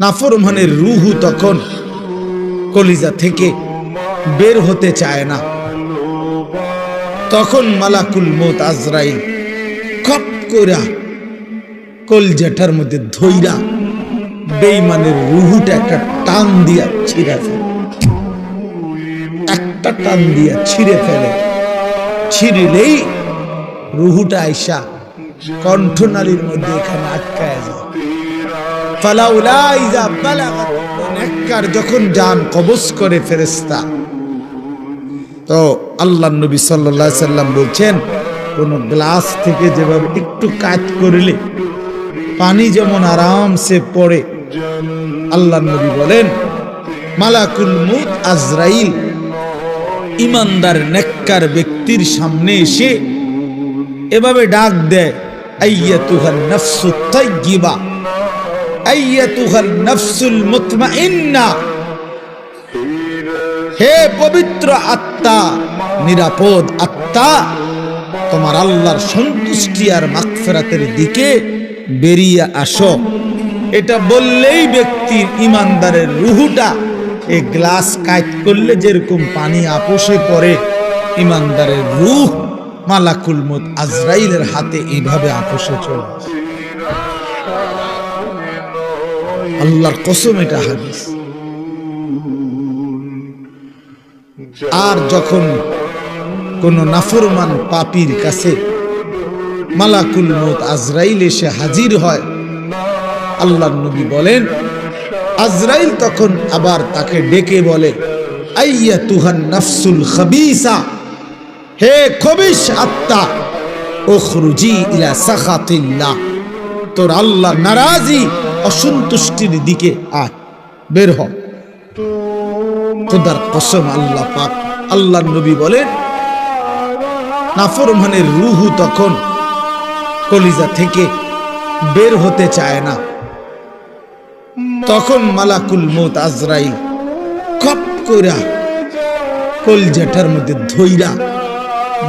নাফরমানের রুহু তখন কলিজা থেকে বের হতে চায় না। তখন মালাকুল মত আজরাইল খপ কইরা কলজাটার মধ্যে ধইরা বেইমানের রুহুটা একটা টান দিয়া ছিঁড়ে ফেলে। একটা টান দিয়া ছিঁড়ে ফেলে। ছিঁড়িলেই রুহুটা আইসা কণ্ঠনালীর মধ্যে এখানে আটকায় যায়। যখন যান কবজ করে ফেরেস্তা তো আল্লাহ নবী সাল্লাহ সাল্লাম বলছেন, কোন গ্লাস থেকে যেভাবে একটু কাজ করলে পানি যেমন আরামসে পড়ে, আল্লাহ নবী বলেন, মালাকুল মুত আজরাইল। ইমানদার, নেককার ব্যক্তির সামনে এসে এভাবে ডাক দেয় আইয়া তুহার নফসু তাইয়িবা আইয়া তুহার নফসুল মুতমাইন্না। হে পবিত্র আত্মা, নিরাপদ আত্মা, তোমার আল্লাহর সন্তুষ্টি আর মাগফিরাতের দিকে বেরিয়ে আসো। এটা বললেই ব্যক্তির ইমানদারের রুহুটা এই গ্লাস কাট করলে যেরকম পানি আপোষে পড়ে ইমানদারের রুহ মালাকুল মত আজরাইলের হাতে এইভাবে আপোষে চলে আল্লাহর কসম এটা হাদিস। আর যখন কোন নাফরমান পাপির কাছে মালাকুল মত আজরাইল এসে হাজির হয় আল্লাহ নবী বলেন, আজরাইল তখন আবার তাকে ডেকে বলে আইয়া তুহান নাফসুল খাবিসা, হে খবিস আত্মা ওখরুজি ইলা সাখাতিল্লাহ, তোর আল্লাহ নারাজি অসন্তুষ্টির দিকে আয়, বের হ। খোদার কসম আল্লাহ পাক, আল্লাহ নবী বলেন নাফরমানের রুহু তখন কলিজা থেকে বের হতে চায় না। তখন মালাকুল মত আজরাইল কপ কইরা কলজাটার মধ্যে ধইরা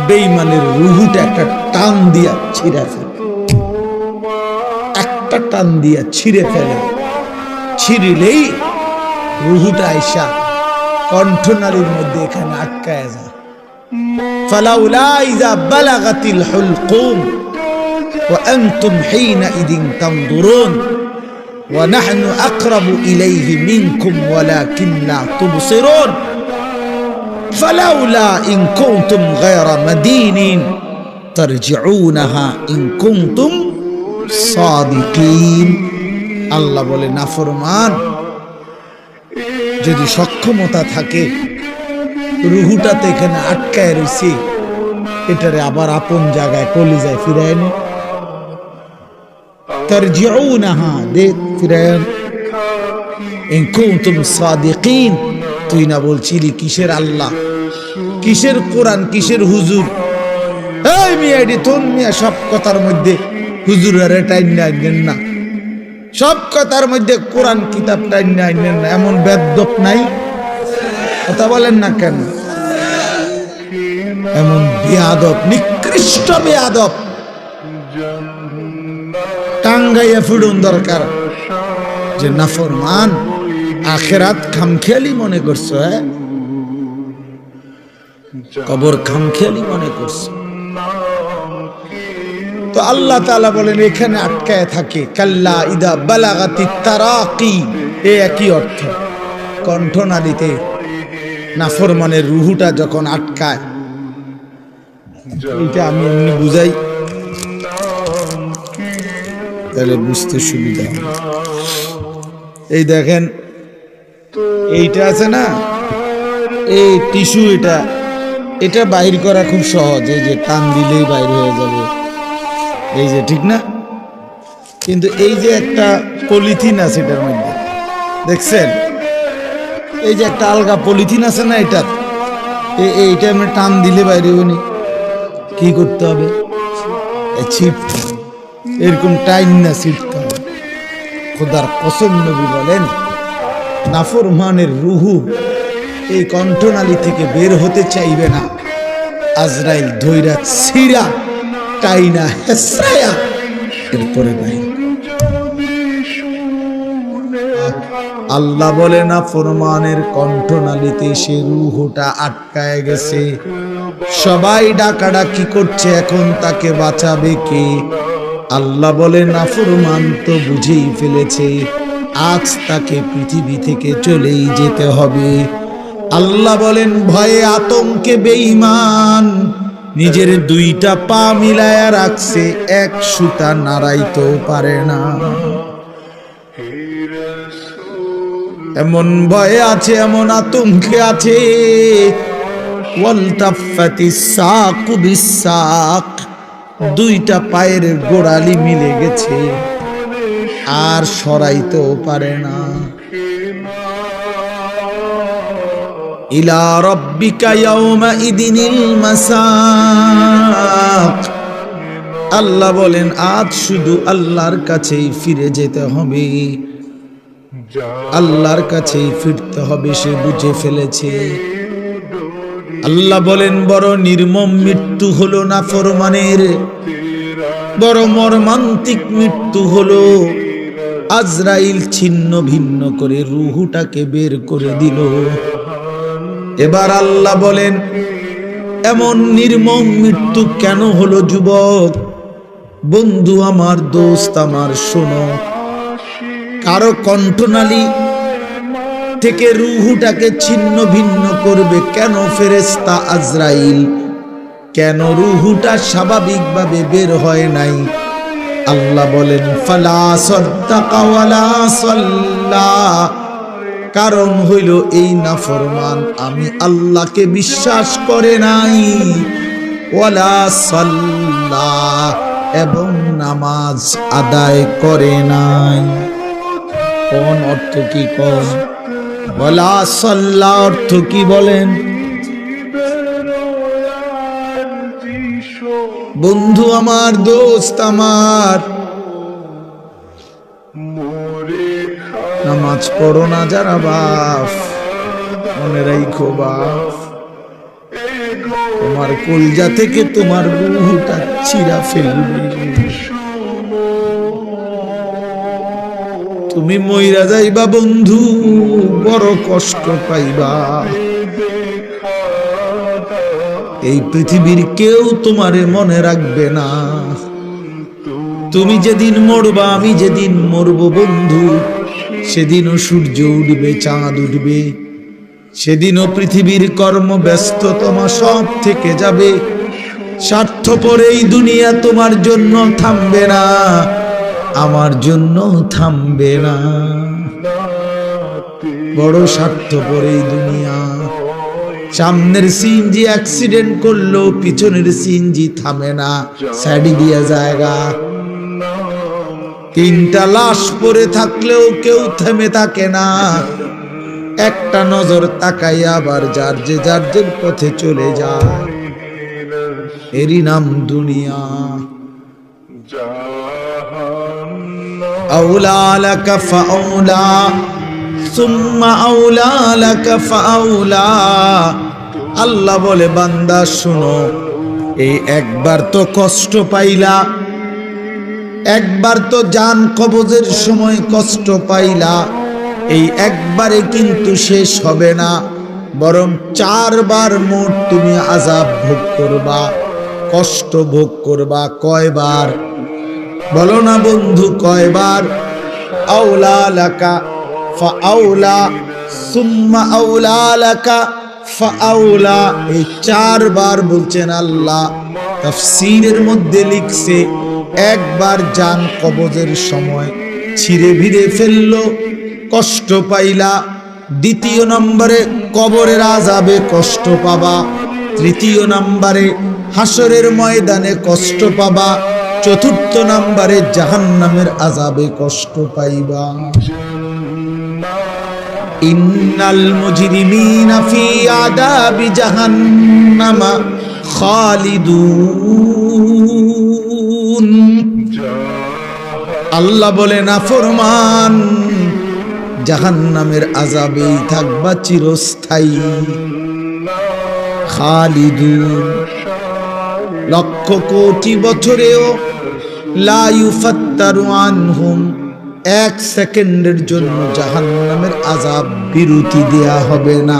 বেইমানের রুহুটা একটা টান দিয়া ছিঁড়ে ফেলে একটা টান দিয়া ছিঁড়ে ফেলে ছিঁড়িলেই রুহুটা আইসা কণ্ঠনালীর মধ্যে এখানে আটকায় যায় فلولا إذا بلغت الحلقوم وأنتم حينئذ تنظرون ونحن أقرب إليه منكم ولكن لا تبصرون فلولا إن كنتم غير مدينين ترجعونها إن كنتم সাদিকিন। আল্লাহ বলে, নাফরমান, যদি সক্ষমতা থাকে, রুহুটাতে এখানে আটকায় রয়েছে এটারে আবার আপন জায়গায়, কলিজায় ফিরায় নে। তার জিয়াও নাহা দে ফিরায় সাদিকিন, তুই না বলছিলি কিসের আল্লাহ? কিসের কোরআন, কিসের হুজুর? এই মিয়া, এটি মিয়া সব কথার মধ্যে হুজুর আরে টাইম আইনেন না। সব কথার মধ্যে কোরআন কিতাব টাইম আইনেন না, এমন বেদ্যপ নাই। কথা বলেন না কেন? এমন বেয়াদব, নিকৃষ্ট বেয়াদব। টাঙ্গাইয়া ফিরুন দরকার। যে নাফরমান, আখেরাত খামখেয়ালি মনে করছ হ্যাঁ? কবর খামখেয়ালি মনে করছ। তো আল্লাহ তাআলা বলেন, এখানে আটকায় থাকে। কাল্লা ইদা বালাগাতি তারাকি। এ একই অর্থ। কণ্ঠনালীতে নাফরমানের রুহুটা যখন আটকায়, এটা আমি এমনি বুঝাই, তাহলে বুঝতে সুবিধা এই দেখেন, এইটা আছে না? এই টিস্যু এটা এটা বাইর করা খুব সহজ। এই যে টান দিলেই বাইর হয়ে যাবে। এই যে, ঠিক না? কিন্তু এই যে একটা পলিথিন আছে এটার মধ্যে, দেখছেন? এই যে একটা আলগা পলিথিন আছে না এটা এইটা আমি টান দিলে বাইরে হইনি কি করতে হবে? ছিটতে এরকম টাইম না ছিটতে হবে। খোদার কসম নবী বলেন, নাফরমানের রুহু এই কণ্ঠনালী থেকে বের হতে চাইবে না। আজরাইল ধৈরা ছিড়া টাইনা হেসরায়া। এরপরে বাইরে আল্লাহ বলে না, ফরমানের কণ্ঠনালীতে সে রুহটা আটকায় গেছে। সবাই ডাকাডাকি করছে, এখন তাকে বাঁচাবে কে? আল্লাহ বলে না, ফরমান তো বুঝেই ফেলেছে, আজ তাকে পৃথিবী থেকে চলেই যেতে হবে। আল্লাহ বলেন, ভয়ে আতঙ্কে বেঈমান। নিজের দুইটা পা মিলায়া রাখছে, এক সুতা নাড়াইতেও পারে না। এমন ভয়ে আছে, এমন আতঙ্কে আছে। দুইটা পায়ের গোড়ালি মিলে গেছে, আর সরাইতেও পারে না। ইলা রব্বিকা ইয়াউমা ইদিনিল মাসাক। আল্লাহ বলেন, আজ শুধু আল্লাহর কাছেই ফিরে যেতে হবে। আল্লাহর কাছেই ফিরতে হবে, সে বুঝে ফেলেছে। আল্লাহ বলেন, বড় নির্মম মৃত্যু হলো না ফরমানের, বড় মর্মান্তিক মৃত্যু হলো আজরাইল ছিন্ন ভিন্ন করে রুহুটাকে বের করে দিল। এবার আল্লাহ বলেন, এমন নির্মম মৃত্যু কেন হলো যুবক? বন্ধু আমার দোস্ত আমার, শোনো। কারও কণ্ঠনালী থেকে রুহুটাকে ছিন্ন ভিন্ন করবে কেন ফেরেস্তা আজরাইল? কেন রুহুটা স্বাভাবিকভাবে বের হয় নাই? আল্লাহ বলেন, ফালা সদ্দাকা ওয়ালা সাল্লা। কারণ হইল এই নাফরমান। আমি আল্লাহকে বিশ্বাস করে নাই। ওয়ালা সাল্লা এবং নামাজ আদায় করে নাই। কোন অর্থ কি কোন? বলা সাল্লা অর্থ কি বলেন? বন্ধু আমার, দোস্ত আমার নামাজ পড়ো না যারা বাপ, মনে রাইখো বাপ। তোমার কলজা থেকে তোমার রুহটা চিরা ফেলবে। তুমি মইরা যাইবা বন্ধু, বড় কষ্ট পাইবা। এই পৃথিবীর কেউ তোমারে মনে রাখবে না। তুমি যেদিন মরবা, আমি যেদিন মরব বন্ধু সেদিনও সূর্য উঠবে, চাঁদ উঠবে। সেদিনও পৃথিবীর কর্ম ব্যস্ততমা সব থেকে যাবে। স্বার্থপর এই দুনিয়া তোমার জন্য থামবে না, আমার জন্য থামবে না। বড় স্বার্থপর এই দুনিয়া। সামনের সিনজি অ্যাক্সিডেন্ট করল পিছনের সিনজি থামে না, সাইডি দিয়া জায়গা। তিনটা লাশ পরে থাকলেও কেউ থেমে থাকে না। একটা নজর তাকাই আবার যার যে যার যে পথে চলে যায়। এরই নাম দুনিয়া। সুম্মা আউলা লাকা ফাউলা। আল্লাহ বলে, বান্দা, শুনো, এই একবার তো কষ্ট পাইলা। একবার তো জান কবজের সময় কষ্ট পাইলা, এই একবারে কিন্তু শেষ হবে না। বরং চারবার মোট তুমি আজাব ভোগ করবা, কষ্ট ভোগ করবা কয়বার? বলো না বন্ধু, কয়বার? আউলা লাকা, ফাআউলা, সুম্মা আউলা লাকা, ফাআউলা। এই চারবার বলছেন আল্লাহ, তাফসীরের মধ্যে লিখছে একবার জান কবজের সময়। ছিঁড়ে ভিড়ে ফেলল, কষ্ট পাইলা। দ্বিতীয় নম্বরে কবরের আজাবে কষ্ট পাবা। তৃতীয় নম্বরে হাসরের ময়দানে কষ্ট পাবা। চতুর্থ নম্বরে জাহান্নামের আজাবে কষ্ট পাইবা। ইন্নাল মুজরিমিনা ফি আদাবি জাহান্নামা খালিদুন। আল্লাহ বলে, না ফরমান, জাহান্নামের আজাবেই থাকবা চিরস্থায়ী। খালিদুন, লক্ষ কোটি বছরেও লা ইউফাত্তারু আনহুম, এক সেকেন্ডের জন্য জাহান্নামের আজাব বিরতি দেয়া হবে না।